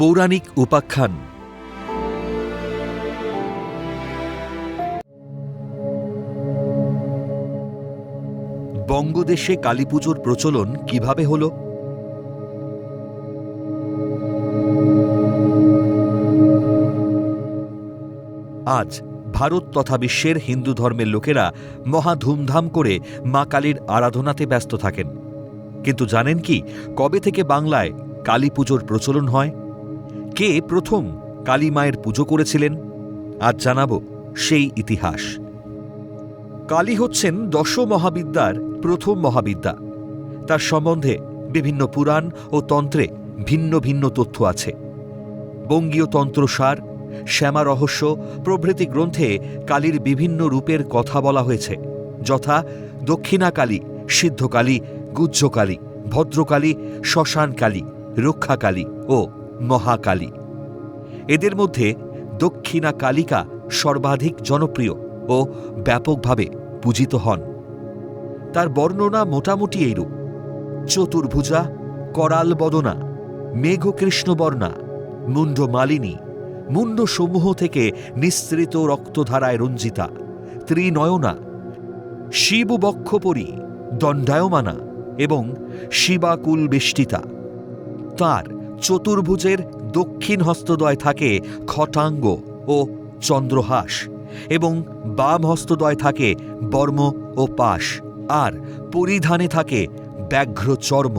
পৌরাণিক উপাখ্যান। বঙ্গদেশে কালীপুজোর প্রচলন কীভাবে হলো? আজ ভারত তথা বিশ্বের হিন্দু ধর্মের লোকেরা মহা ধুমধাম করে মা কালীর আরাধনাতে ব্যস্ত থাকেন। কিন্তু জানেন কি, কবে থেকে বাংলায় কালী পুজোর প্রচলন হয়? কে প্রথম কালী মায়ের পুজো করেছিলেন? আজ জানাব সেই ইতিহাস। কালী হচ্ছেন দশ মহাবিদ্যার প্রথম মহাবিদ্যা। তার সম্বন্ধে বিভিন্ন পুরাণ ও তন্ত্রে ভিন্ন ভিন্ন তথ্য আছে। বঙ্গীয় তন্ত্রসার, শ্যামা রহস্য, প্রভৃতি গ্রন্থে কালীর বিভিন্ন রূপের কথা বলা হয়েছে, যথা দক্ষিণাকালী সিদ্ধকালী গুজ্জকালী ভদ্রকালী শ্মশানকালী রক্ষাকালী ও মহাকালী। এদের মধ্যে দক্ষিণা কালিকা সর্বাধিক জনপ্রিয় ও ব্যাপকভাবে পূজিত হন। তার বর্ণনা মোটামুটি এইরূপ। চতুর্ভুজা করাল বদনা মেঘকৃষ্ণবর্ণা মুন্ড মালিনী মুন্ড সমূহ থেকে নিঃসৃত রক্তধারায় রঞ্জিতা, ত্রিনয়না, শিববক্ষপরি, দণ্ডায়মানা এবং শিবাকুল বেষ্টিতা তার চতুর্ভুজের দক্ষিণ হস্তদয় থাকে খটাঙ্গ ও চন্দ্রহাস এবং বাম হস্তদয় থাকে বর্ম ও পাশ, আর পরিধানে থাকে ব্যাঘ্র চর্ম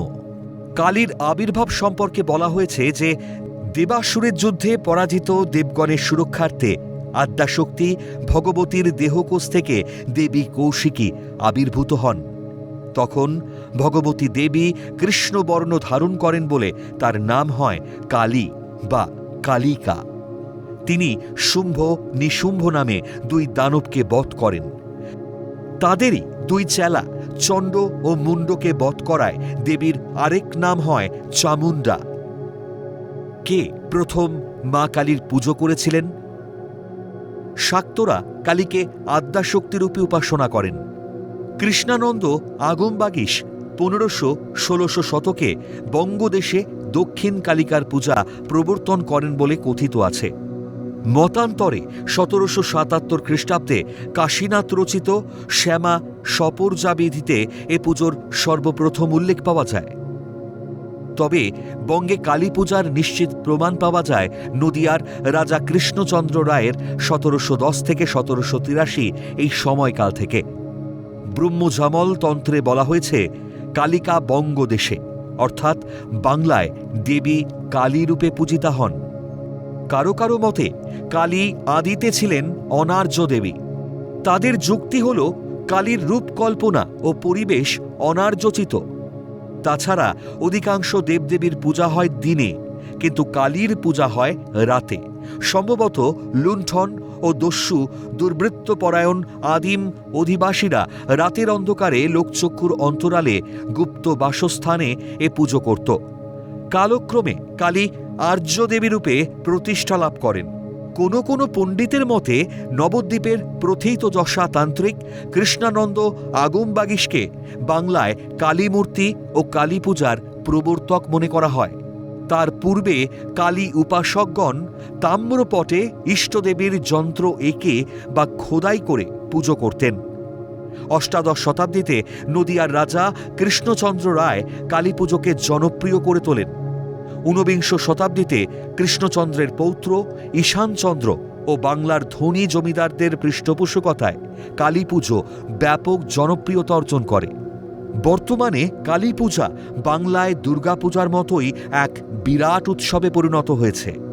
কালীর আবির্ভাব সম্পর্কে বলা হয়েছে যে দেবাসুরের যুদ্ধে পরাজিত দেবগণের সুরক্ষার্থে আদ্যাশক্তি ভগবতীর দেহকোষ থেকে দেবী কৌশিকী আবির্ভূত হন। তখন ভগবতী দেবী কৃষ্ণবর্ণ ধারণ করেন বলে তার নাম হয় কালী বা কালিকা। তিনি শুম্ভ নিশুম্ভ নামে দুই দানবকে বধ করেন। তাদেরই দুই চেলা চণ্ড ও মুন্ডকে বধ করায় দেবীর আরেক নাম হয় চামুণ্ডা। কে প্রথম মা কালীর পুজো করেছিলেন? শাক্তরা কালীকে আদ্যাশক্তিরূপে উপাসনা করেন। কৃষ্ণানন্দ আগমবাগিস পনেরোশো ষোলোশো শতকে বঙ্গদেশে দক্ষিণ কালিকার পূজা প্রবর্তন করেন বলে কথিত আছে। মতান্তরে সতেরোশো সাতাত্তর খ্রিস্টাব্দে কাশীনাথ রচিত শ্যামা সপর্যাবিধিতে এ পুজোর সর্বপ্রথম উল্লেখ পাওয়া যায়। তবে বঙ্গে কালী পূজার নিশ্চিত প্রমাণ পাওয়া যায় নদিয়ার রাজা কৃষ্ণচন্দ্র রায়ের সতেরোশো দশ থেকে সতেরোশো তিরাশি এই সময়কাল থেকে। ব্রহ্মজামল তন্ত্রে বলা হয়েছে কালিকা বঙ্গদেশে, অর্থাৎ বাংলায় দেবী কালী রূপে পূজিতা হন। কারও কারও মতে, কালী আদিতে ছিলেন অনার্য দেবী। তাদের যুক্তি হল, কালীর রূপকল্পনা ও পরিবেশ অনার্যচিত। তাছাড়া অধিকাংশ দেবদেবীর পূজা হয় দিনে, কিন্তু কালীর পূজা হয় রাতে। সম্ভবত লুণ্ঠন ও দস্যু, দুর্বৃত্তপরায়ণ আদিম অধিবাসীরা রাতের অন্ধকারে লোকচক্ষুর অন্তরালে গুপ্ত বাসস্থানে এ পুজো করত। কালক্রমে কালী আর্য দেবীরূপে প্রতিষ্ঠা লাভ করেন। কোনো কোনো পণ্ডিতের মতে নবদ্বীপের প্রথিত যশা তান্ত্রিক কৃষ্ণানন্দ আগমবাগিসকে বাংলায় কালীমূর্তি ও কালী পূজার প্রবর্তক মনে করা হয়। তার পূর্বে কালী উপাসকগণ তাম্রপটে ইষ্টদেবীর যন্ত্র এঁকে বা খোদাই করে পুজো করতেন। অষ্টাদশ শতাব্দীতে নদিয়ার রাজা কৃষ্ণচন্দ্র রায় কালী পুজোকে জনপ্রিয় করে তোলেন। ঊনবিংশ শতাব্দীতে কৃষ্ণচন্দ্রের পৌত্র ঈশানচন্দ্র ও বাংলার ধনী জমিদারদের পৃষ্ঠপোষকতায় কালী পুজো ব্যাপক জনপ্রিয়তা অর্জন করে। বর্তমানে কালী পূজা বাংলায় দুর্গাপূজার মতোই এক বিরাট উৎসবে পরিণত হয়েছে।